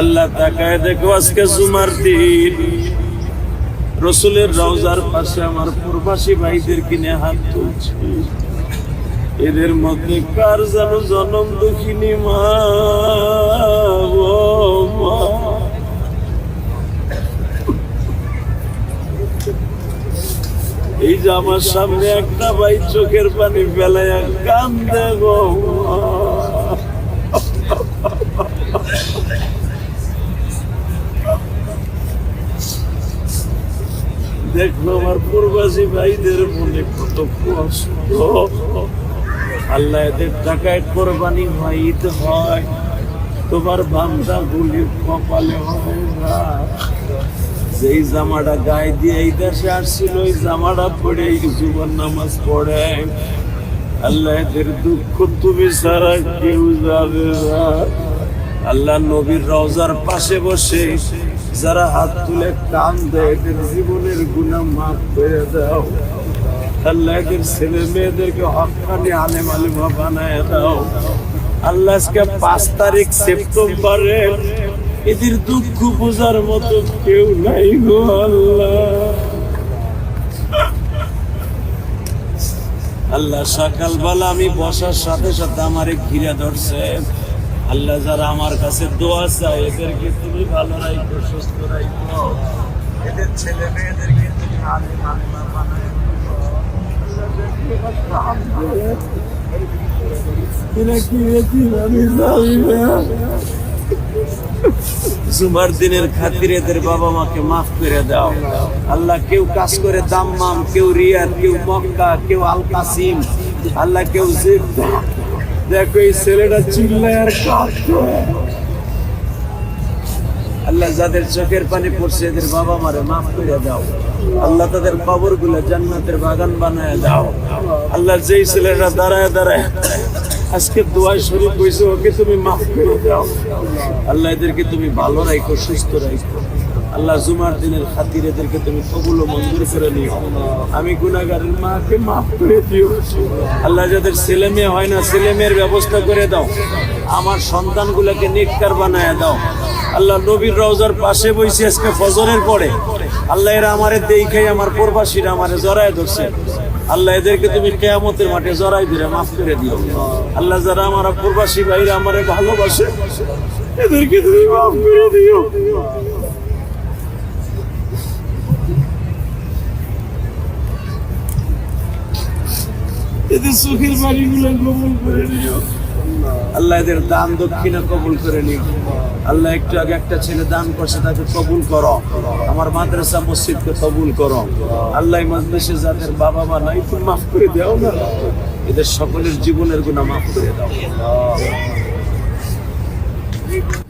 আল্লাহ তাকায় দেখো আজকে জুমার দিন। রসুলের রওজার পাশে আমার প্রবাসী ভাইদের কিনে হাত তুলছি। এদের মধ্যে কার যেন জনম দুঃখিনী মা? এই যে আমার সামনে একটা ভাই চোখের পানি ফেলায় কান্দে গো দেখল আমার প্রবাসী ভাইদের মনে কত কষ্ট। আল্লাহ এদের টাকায় কোরবানি হয়, ঈদ হয়। তোমার বান্দা গুলি কপালে হয় না। যেই জামাটা গায়ে দিয়ে এই দেশে আসছিল, ওই জামাটা পড়ে এই জীবন নামাজ পড়ে। আল্লাহ এদের দুঃখ তুমি সারা কেউ যাবে না। আল্লাহ নবীর রওজার পাশে বসে যারা হাত তুলে কান দেয় জীবনের গুণা মাফ করে দাও। আল্লাহ এদের ছেলে মেয়েদেরকে হকানি আলেম আলিমা বানায় দাও। আল্লাহ আজকে পাঁচ তারিখ সেপ্টেম্বরে এদের দুঃখ বোঝার মতো কেউ নাই গো আল্লাহ। আল্লাহ সকালবেলা আমি বসার সাথে সাথে আমারে ঘিরে ধরছে। আল্লাহ যারা আমার কাছে দোয়া চায় এদেরকে তুমি ভালো রাখো সুস্থ রাখো। এদের ছেলে মেয়েদেরকে তুমি আলিম আলিমা বানায় জুমার দিনের খাতিরে এদের বাবা মাকে মাফ করে দাও। আল্লাহ কেউ কাজ করে দাম্মাম কেউ রিয়াদ কেউ মক্কা কেউ আল কাসিম আল্লাহ কেউ জিদ্দা দেখো, এই ছেলেটা চিল্লায় আল্লাহ যাদের চোখের পানি পড়ছে, এদের বাবা মারে মাফ করে দাও। আল্লাহ তাদের কবরগুলো জান্নাতের বাগান বানায় দাও। আল্লাহ যেই ছেলেরা দাঁড়ায় দাঁড়ায়, আজকে দোয়া শরীফ হয়েছে ওকে তুমি মাফ করে দাও। আল্লাহ এদেরকে তুমি ভালো রাখো, সুস্থ রাখো। আল্লাহ জুমার দিনের খাতির এদেরকে তুমি কবুল মঞ্জুর করে নিও। আমি গুনাগারের মাকে মাফ করে দিও। আল্লাহ যাদের ছেলে মেয়ে হয় না, ছেলে মেয়ের ব্যবস্থা করে দাও। আমার সন্তানগুলোকে নেককার বানায় দাও। আল্লাহ নবীর রওজার পাশে বইছি আজকে ফজরের পরে। আল্লাহ এরা আমারে দেখাই আমার প্রবাসীরা আমারে জড়ায় ধরছে। আল্লাহ এদেরকে তুমি কেয়ামতের মাঠে জড়াই দিলে মাফ করে দিও। আল্লাহ যারা আমার প্রবাসী ভাইরা আমারে ভালোবাসে, এদেরকে তুমি মাফ করে দিও। এদের সুখের বাড়িগুলো কবুল করে নিও। আল্লাহ এদের দান দক্ষিণা কবুল করে নিও। আল্লাহ একটু আগে একটা ছেলে দান করছে, তাকে কবুল করো। আমার মাদ্রাসা মসজিদকে কবুল করো। আল্লাহ মজলিসে যাদের বাবা মা নাই তুমি মাফ করে দাও না। এদের সকলের জীবনের গুণা মাফ করে দাও।